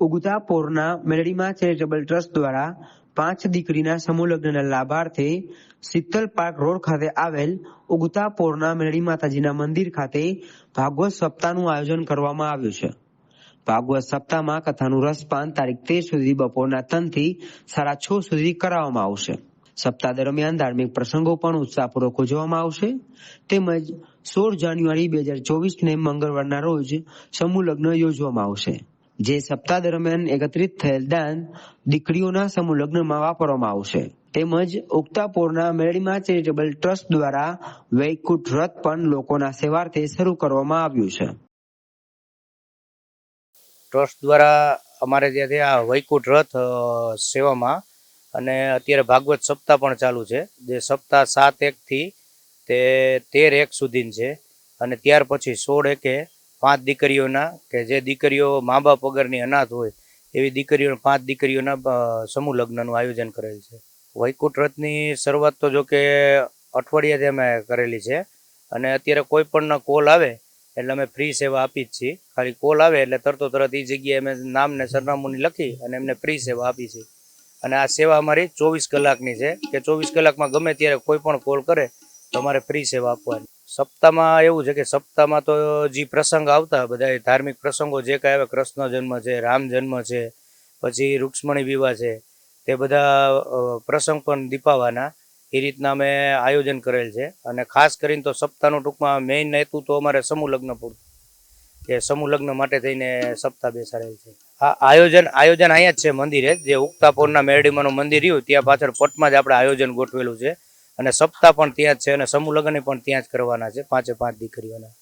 ઉગતા પોરના મેલડીમાં charitable trust દ્વારા પાંચ દીકરીના સમૂહ લગ્નના લાભાર્થે શીતલ પાર્ક રોડ ખાતે આવેલ ઉગતાપોરના પોરના માતાજીના મંદિર ખાતે ભાગવત સપ્તાહનું આયોજન કરવામાં આવ્યું છે. ભાગવત સપ્તાહમાં કથાનું રસપાન તારીખ તેર સુધી બપોરના ત્રણથી સાડા છ સુધી કરાવવામાં આવશે. સપ્તાહ દરમિયાન ધાર્મિક પ્રસંગો પણ ઉત્સાહપૂર્વક ઉજવવામાં આવશે. તેમજ સોળ જાન્યુઆરી બે હજાર ચોવીસને મંગળવારના રોજ સમૂહ લગ્ન યોજવામાં આવશે. જે સપ્તાહ દરમિયાન એકત્રિત થયેલ દાન દીકરીઓના સમૂહ લગ્નમાં વાપરવામાં આવશે. તેમજ ઉક્તાપોરના મેળીમાં ચેરિટેબલ ટ્રસ્ટ દ્વારા વૈકુંઠ રથ પણ લોકોના સેવાર્થે શરૂ કરવામાં આવ્યું છે. ટ્રસ્ટ દ્વારા અમારે ત્યાંથી આ વૈકુંઠ રથ સેવામાં અને અત્યારે ભાગવત સપ્તાહ પણ ચાલુ છે. જે સપ્તાહ સાત એકથી તે તેર એક સુધી છે અને ત્યાર પછી સોળ એકે પાંચ દીકરીઓના કે જે દીકરીઓ મા બાપ વગરની અનાથ હોય, એવી દીકરીઓ, પાંચ દીકરીઓના સમૂહ લગ્નનું આયોજન કરેલ છે. વૈકુંઠ રથની શરૂઆત તો જો કે અઠવાડિયાથી અમે કરેલી છે અને અત્યારે કોઈ પણ કોલ આવે એટલે અમે ફ્રી સેવા આપી જ છીએ. ખાલી કોલ આવે એટલે તરતો તરત એ જગ્યાએ અમે નામ ને સરનામું લખી અને એમને ફ્રી સેવા આપી છે અને આ સેવા અમારી ચોવીસ કલાકની છે. કે ચોવીસ કલાકમાં ગમે ત્યારે કોઈ પણ કોલ કરે, તો અમારે ફ્રી સેવા આપવાની. સપ્તાહમાં એવું છે કે સપ્તાહમાં તો જે પ્રસંગ આવતા બધા ધાર્મિક પ્રસંગો, જે કાંઈ આવે, કૃષ્ણ જન્મ છે, રામ જન્મ છે, પછી રૂક્ષ્મણી વિવાહ છે, તે બધા પ્રસંગ પણ દીપાવાના. એ રીતના અમે આયોજન કરેલ છે. અને ખાસ કરીને તો સપ્તાહનું ટૂંકમાં મેઇન હેતુ તો અમારે સમૂહ લગ્ન પૂરું. કે સમૂહ લગ્ન માટે થઈને સપ્તાહ બેસાડેલ છે. આ આયોજન આયોજન અહીંયા જ છે મંદિરે. જે ઉગતાપોરના મેરડીમાંનું મંદિર રહ્યું, ત્યાં પાછળ પટમાં જ આપણે આયોજન ગોઠવેલું છે. અને સપ્તાહ પણ ત્યાં જ છે અને સમૂહ લગ્ન પણ ત્યાં જ કરવાના છે, પાંચે પાંચ દીકરીઓના.